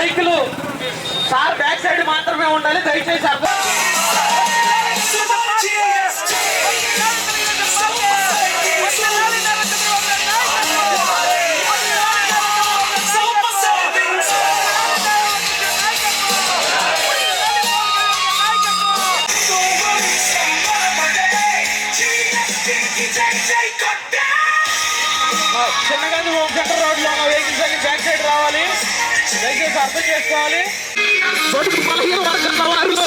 బైకులు sir back side మాత్రమే ఉండాలి దయచేసి అర్థం దయచేసి అర్థం చేసుకోవాలి? బడుగు బలహీన వర్గాల వారిలో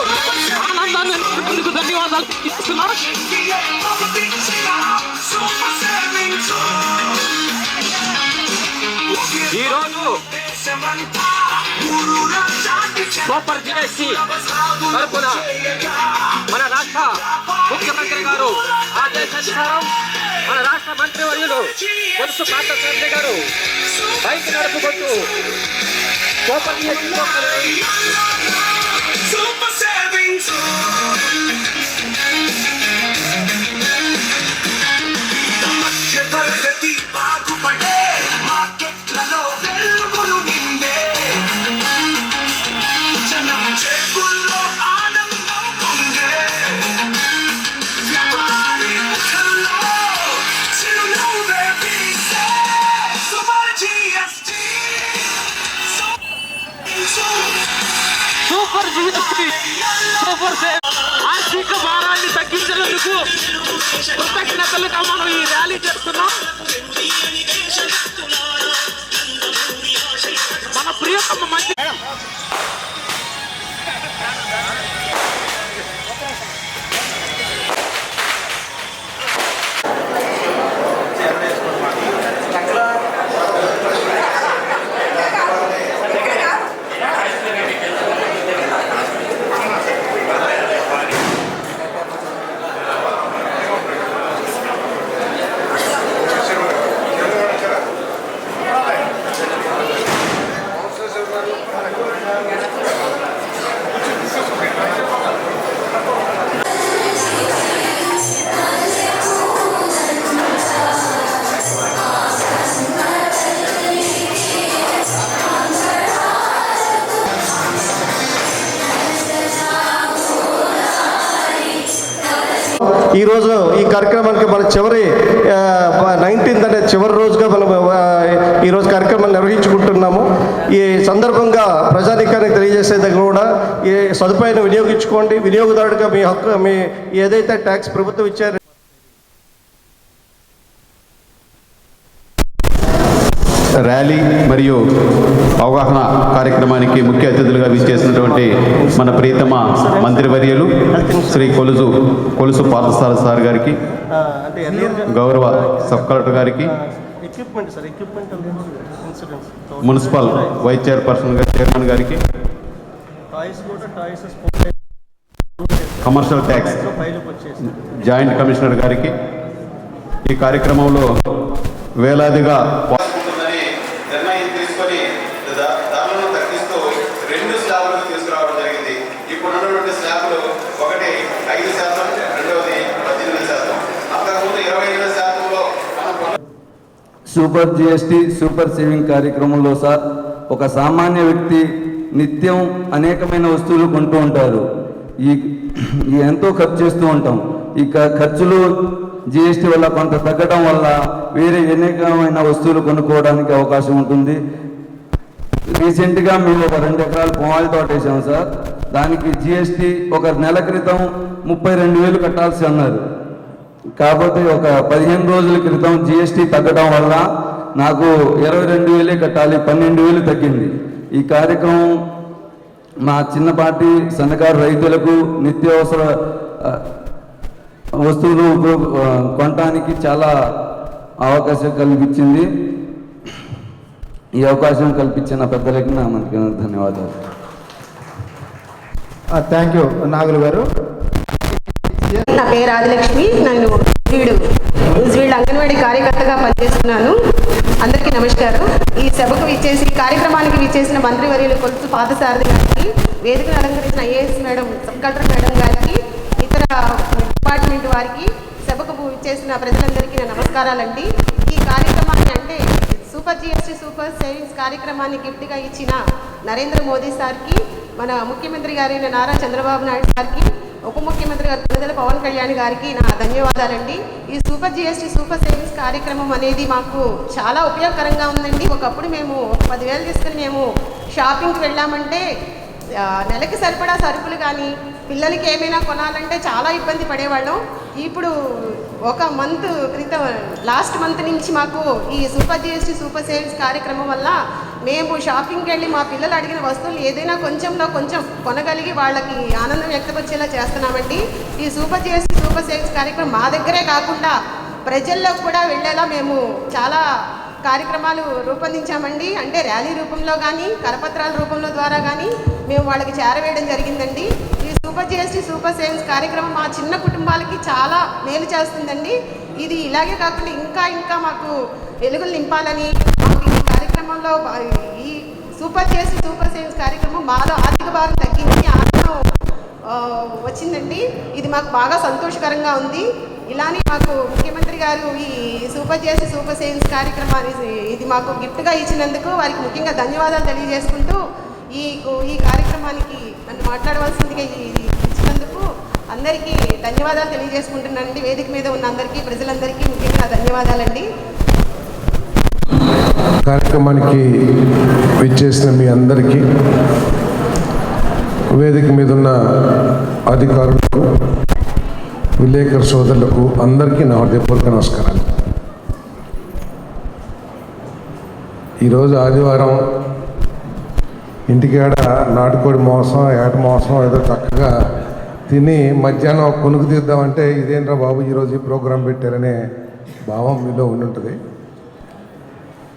ఆనందాన్ని ధన్యవాదాలు ఇస్తున్నాను సూపర్ తరపున మన రాష్ట్ర ముఖ్యమంత్రి గారు ఆదేశానుసారం మన రాష్ట్ర మంత్రివర్యులు కొలుసు పార్థసారథి గారు బైక్ నడుపుకుంటూ సూపర్ జిఎస్టి Super Savings ఈరోజు ఈ కార్యక్రమానికి మన చివరి నైన్టీన్త్ అంటే చివరి రోజుగా మనం ఈరోజు కార్యక్రమాన్ని నిర్వహించుకుంటున్నాము. ఈ సందర్భంగా ప్రజానీకానికి తెలియజేసేది కూడా ఈ సదుపాయాన్ని వినియోగించుకోండి. వినియోగదారుడిగా మీ హక్కు మీ ఏదైతే ట్యాక్స్ ప్రభుత్వం ఇచ్చారో ర్యాలీ మరియు అవగాహన కార్యక్రమానికి ముఖ్య అతిథులుగా విచ్చేసినటువంటి మన ప్రియతమ మంత్రివర్యులు శ్రీ కొలుసు కొలుసు పార్థసార సార్ గారికి గౌరవ సబ్ కలెక్టర్ గారికి మున్సిపల్ వైస్ చైర్పర్సన్ గారి చైర్మన్ గారికి కమర్షియల్ ట్యాక్స్ జాయింట్ కమిషనర్ గారికి ఈ కార్యక్రమంలో వేలాదిగా ఉంటుందని నిర్ణయం తీసుకొని దా- ధరలను తగ్గిస్తూ రెండు స్లాబులకు తీసుకురావడం జరిగింది ఇప్పుడు ఉన్నటువంటి స్లాబులు ఒకటి ఐదు శాతం రెండవది పద్దెనిమిది శాతం అంతకుముందు ఇరవై ఏడు శాతంలో మనం కొన్న సూపర్ జిఎస్టి సూపర్ సేవింగ్ కార్యక్రమంలో సార్ ఒక సామాన్య వ్యక్తి నిత్యం అనేకమైన వస్తువులు కొంటూ ఉంటారు. ఈ ఎంతో ఖర్చు చేస్తూ ఉంటాం. ఈ ఖర్చులు జిఎస్టి వల్ల కొంత తగ్గడం వల్ల వేరే అనేకమైన వస్తువులు కొనుక్కోవడానికి అవకాశం ఉంటుంది. రీసెంట్గా మేము ఒక రెండు ఎకరాల పొమాయిల్ తోట వేసాము సార్. దానికి జిఎస్టి ఒక నెల క్రితం ముప్పై రెండు వేలు కట్టాల్సి అన్నారు. కాకపోతే ఒక పదిహేను రోజుల క్రితం జిఎస్టీ తగ్గడం వల్ల నాకు ఇరవై రెండు వేలే కట్టాలి పన్నెండు వేలు తగ్గింది. ఈ కార్యక్రమం మా చిన్నపాటి సన్నకారు రైతులకు నిత్యావసర వస్తువులు కొనటానికి చాలా అవకాశం కల్పించింది. ఈ అవకాశం కల్పించిన పెద్దలకి నా మనకి ధన్యవాదాలు. థ్యాంక్ యూ నాగులు గారు. నా పేరు ఆదిలక్ష్మి నేను వీడు వీళ్ళు అంగన్వాడీ కార్యకర్తగా పనిచేస్తున్నాను. అందరికీ నమస్కారం. ఈ సభకు విచ్చేసి కార్యక్రమానికి విచ్చేసిన మంత్రివర్యులు కొలుసు పాదసారథి గారికి వేదికను అలంకరించిన IAS madam sub collector madam గారికి ఇతర డిపార్ట్మెంట్ వారికి సభకు విచ్చేసిన ప్రజలందరికీ నా నమస్కారాలండి. ఈ కార్యక్రమాన్ని అంటే సూపర్ జిఎస్టీ సూపర్ సేవింగ్స్ కార్యక్రమాన్ని గిఫ్ట్గా ఇచ్చిన నరేంద్ర మోదీ సార్కి మన ముఖ్యమంత్రి గారైన నారా చంద్రబాబు నాయుడు సార్కి ఉప ముఖ్యమంత్రి గారు ప్రజల పవన్ కళ్యాణ్ గారికి నా ధన్యవాదాలండి. ఈ సూపర్ జిఎస్టీ సూపర్ సేవింగ్స్ కార్యక్రమం అనేది మాకు చాలా ఉపయోగకరంగా ఉందండి. ఒకప్పుడు మేము ఒక పదివేలు తీసుకుని మేము షాపింగ్కి వెళ్ళామంటే నెలకి సరిపడా సరుకులు కానీ పిల్లలకి ఏమైనా కొనాలంటే చాలా ఇబ్బంది పడేవాళ్ళం. ఇప్పుడు ఒక మంత్ క్రితం లాస్ట్ మంత్ నుంచి మాకు ఈ సూపర్ జిఎస్టీ సూపర్ సేవింగ్స్ కార్యక్రమం వల్ల మేము షాపింగ్కి వెళ్ళి మా పిల్లలు అడిగిన వస్తువులు ఏదైనా కొంచెంలో కొంచెం కొనగలిగి వాళ్ళకి ఆనందం వ్యక్తపరిచేలా చేస్తున్నామండి. ఈ సూపర్ చేసి సూపర్ సేవింగ్స్ కార్యక్రమం మా దగ్గరే కాకుండా ప్రజల్లో కూడా వెళ్ళేలా మేము చాలా కార్యక్రమాలు రూపొందించామండి. అంటే ర్యాలీ రూపంలో కానీ కరపత్రాల రూపంలో ద్వారా కానీ మేము వాళ్ళకి చేరవేయడం జరిగిందండి. ఈ సూపర్ జిఎస్టీ సూపర్ సేవింగ్స్ కార్యక్రమం మా చిన్న కుటుంబాలకి చాలా మేలు చేస్తుందండి. ఇది ఇలాగే కాకుండా ఇంకా ఇంకా మాకు వెలుగులు నింపాలని కార్యక్రమంలో ఈ సూపర్ చేసి సూపర్ సేవింగ్స్ కార్యక్రమం మాలో ఆర్థిక భారం తగ్గించి ఆనందం వచ్చిందండి. ఇది మాకు బాగా సంతోషకరంగా ఉంది. ఇలానే మాకు ముఖ్యమంత్రి గారు ఈ సూపర్ చేసి సూపర్ సేవింగ్స్ కార్యక్రమాన్ని ఇది మాకు గిఫ్ట్గా ఇచ్చినందుకు వారికి ముఖ్యంగా ధన్యవాదాలు తెలియజేసుకుంటూ ఈ ఈ కార్యక్రమానికి నన్ను మాట్లాడవలసిందిగా ఇచ్చినందుకు అందరికీ ధన్యవాదాలు తెలియజేసుకుంటున్నానండి. వేదిక మీద ఉన్న అందరికీ ప్రజలందరికీ ముఖ్యంగా ధన్యవాదాలండి. కార్యక్రమానికి విచ్చేసిన మీ అందరికీ వేదిక మీద ఉన్న అధికారులకు విలేకరు సోదరులకు అందరికీ నా హృదయపూర్వక నమస్కారాలు. ఈరోజు ఆదివారం ఇంటికాడ నాటుకోడి మోసం ఏట మోసం ఏదో చక్కగా తిని మధ్యాహ్నం ఒక కొనుక్కు తీద్దామంటే ఇదేంట్రా బాబు ఈరోజు ఈ ప్రోగ్రాం పెట్టారనే భావం మీలో ఉండి ఉంటుంది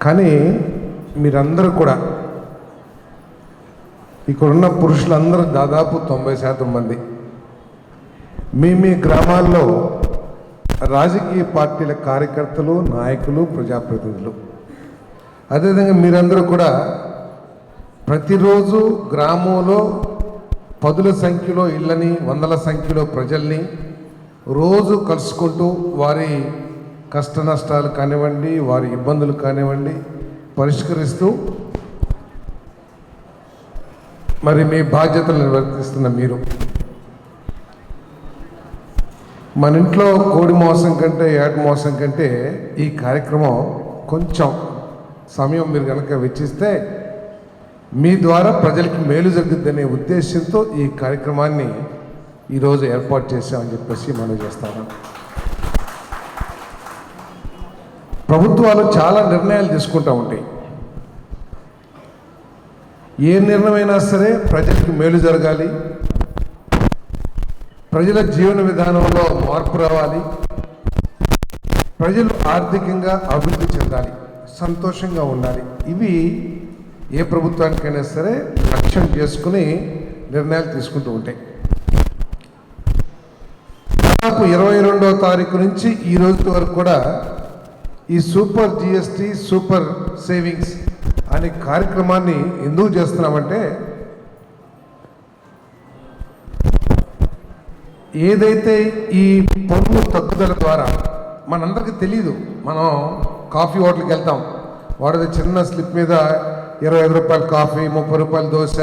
కానీ మీరందరూ కూడా ఇక్కడున్న పురుషులందరూ దాదాపు తొంభై శాతం మంది. మీ మీ గ్రామాల్లో రాజకీయ పార్టీల కార్యకర్తలు నాయకులు ప్రజాప్రతినిధులు. అదేవిధంగా మీరందరూ కూడా ప్రతిరోజు గ్రామంలో పదుల సంఖ్యలో ఇళ్ళని వందల సంఖ్యలో ప్రజల్ని రోజు కలుసుకుంటూ వారి కష్ట నష్టాలు కానివ్వండి వారి ఇబ్బందులు కానివ్వండి పరిష్కరిస్తూ మరి మీ బాధ్యతలు నిర్వర్తిస్తున్న మీరు. మన ఇంట్లో కోడి మోసం కంటే ఏట మోసం కంటే ఈ కార్యక్రమం కొంచెం సమయం మీరు కనుక వెచ్చిస్తే మీ ద్వారా ప్రజలకి మేలు జరుగుద్దనే ఉద్దేశంతో ఈ కార్యక్రమాన్ని ఈరోజు ఏర్పాటు చేశామని చెప్పేసి మనం చేస్తాను. ప్రభుత్వాలు చాలా నిర్ణయాలు తీసుకుంటూ ఉంటాయి. ఏ నిర్ణయమైనా సరే ప్రజలకు మేలు జరగాలి. ప్రజల జీవన విధానంలో మార్పు రావాలి. ప్రజలు ఆర్థికంగా అభివృద్ధి చెందాలి. సంతోషంగా ఉండాలి. ఇవి ఏ ప్రభుత్వానికైనా సరే లక్ష్యం చేసుకుని నిర్ణయాలు తీసుకుంటూ ఉంటాయి. దాదాపు ఇరవై రెండవ తారీఖు నుంచి ఈ రోజు వరకు కూడా ఈ సూపర్ జిఎస్టి సూపర్ సేవింగ్స్ అనే కార్యక్రమాన్ని ఎందుకు చేస్తున్నామంటే ఏదైతే ఈ పన్ను తగ్గుదల ద్వారా మనందరికీ తెలియదు మనం కాఫీ హోటల్కి వెళ్తాం. వాడిది చిన్న స్లిప్ మీద ఇరవై ఐదు రూపాయల కాఫీ ముప్పై రూపాయల దోశ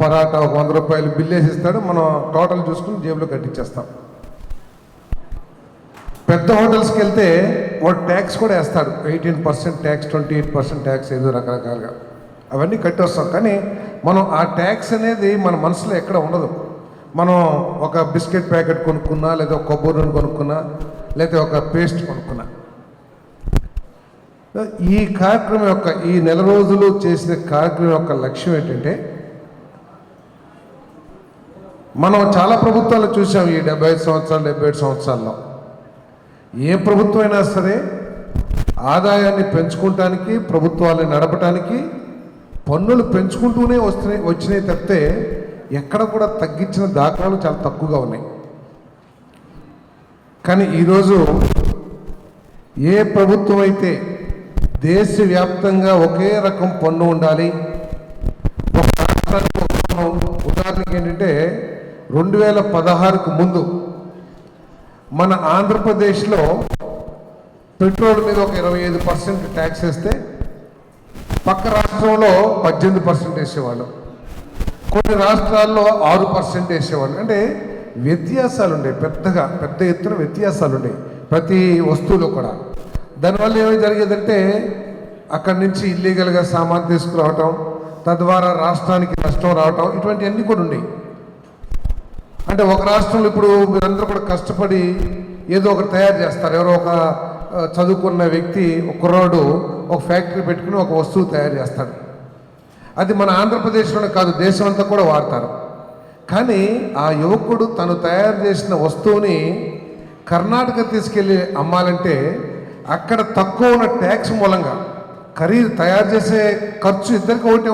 పరాటా ఒక వంద రూపాయలు బిల్ వేసిస్తాడు మనం టోటల్ చూసుకుని జేబులో కట్టించేస్తాం. పెద్ద హోటల్స్కి వెళ్తే వాడు ట్యాక్స్ కూడా వేస్తాడు. Eighteen percent tax twenty eight percent tax ఏదో రకరకాలుగా. అవన్నీ కట్టేస్తాం. కానీ మనం ఆ ట్యాక్స్ అనేది మన మనసులో ఎక్కడ ఉండదు. మనం ఒక బిస్కెట్ ప్యాకెట్ కొనుక్కున్నా లేదా ఒక కొబ్బరి నూనె కొనుక్కున్నా లేదా ఒక పేస్ట్ కొనుక్కున్నా. ఈ కార్యక్రమం యొక్క ఈ నెల రోజులు చేసిన కార్యక్రమం యొక్క లక్ష్యం ఏంటంటే మనం చాలా ప్రభుత్వాలు చూసాం ఈ డెబ్బై ఐదు సంవత్సరాలు డెబ్బై ఏడు సంవత్సరాల్లో. ఏ ప్రభుత్వం అయినా సరే ఆదాయాన్ని పెంచుకోవటానికి ప్రభుత్వాన్ని నడపటానికి పన్నులు పెంచుకుంటూనే వస్తున్నాయి వచ్చినాయి తప్పితే ఎక్కడ కూడా తగ్గించిన దాఖలాలు చాలా తక్కువగా ఉన్నాయి. కానీ ఈరోజు ఏ ప్రభుత్వం అయితే దేశవ్యాప్తంగా ఒకే రకం పన్ను ఉండాలి ఒక రాష్ట్రానికి ఉదాహరణకి ఏంటంటే రెండు వేల పదహారుకు ముందు మన ఆంధ్రప్రదేశ్లో పెట్రోల్ మీద ఒక ఇరవై ఐదు పర్సెంట్ ట్యాక్స్ వేస్తే పక్క రాష్ట్రంలో పద్దెనిమిది పర్సెంట్ వేసేవాళ్ళు. కొన్ని రాష్ట్రాల్లో ఆరు పర్సెంట్ వేసేవాళ్ళు. అంటే వ్యత్యాసాలు ఉండే పెద్దగా పెద్ద ఎత్తున వ్యత్యాసాలు ఉండే ప్రతి వస్తువులో కూడా. దానివల్ల ఏమి జరిగేదంటే అక్కడి నుంచి ఇల్లీగల్గా సామాన్ తీసుకురావటం తద్వారా రాష్ట్రానికి నష్టం రావటం ఇటువంటివన్నీ కూడా ఉండేవి. అంటే ఒక రాష్ట్రంలో ఇప్పుడు మీరందరూ కూడా కష్టపడి ఏదో ఒకటి తయారు చేస్తారు. ఎవరో ఒక చదువుకున్న వ్యక్తి ఒక కుర్రాడు ఒక ఫ్యాక్టరీ పెట్టుకుని ఒక వస్తువు తయారు చేస్తాడు. అది మన ఆంధ్రప్రదేశ్లోనే కాదు దేశం అంతా కూడా వాడతారు. కానీ ఆ యువకుడు తను తయారు చేసిన వస్తువుని కర్ణాటక తీసుకెళ్ళి అమ్మాలంటే అక్కడ తక్కువ ఉన్న ట్యాక్స్ మూలంగా ఖరీదు తయారు చేసే ఖర్చు ఇద్దరికి ఒకటే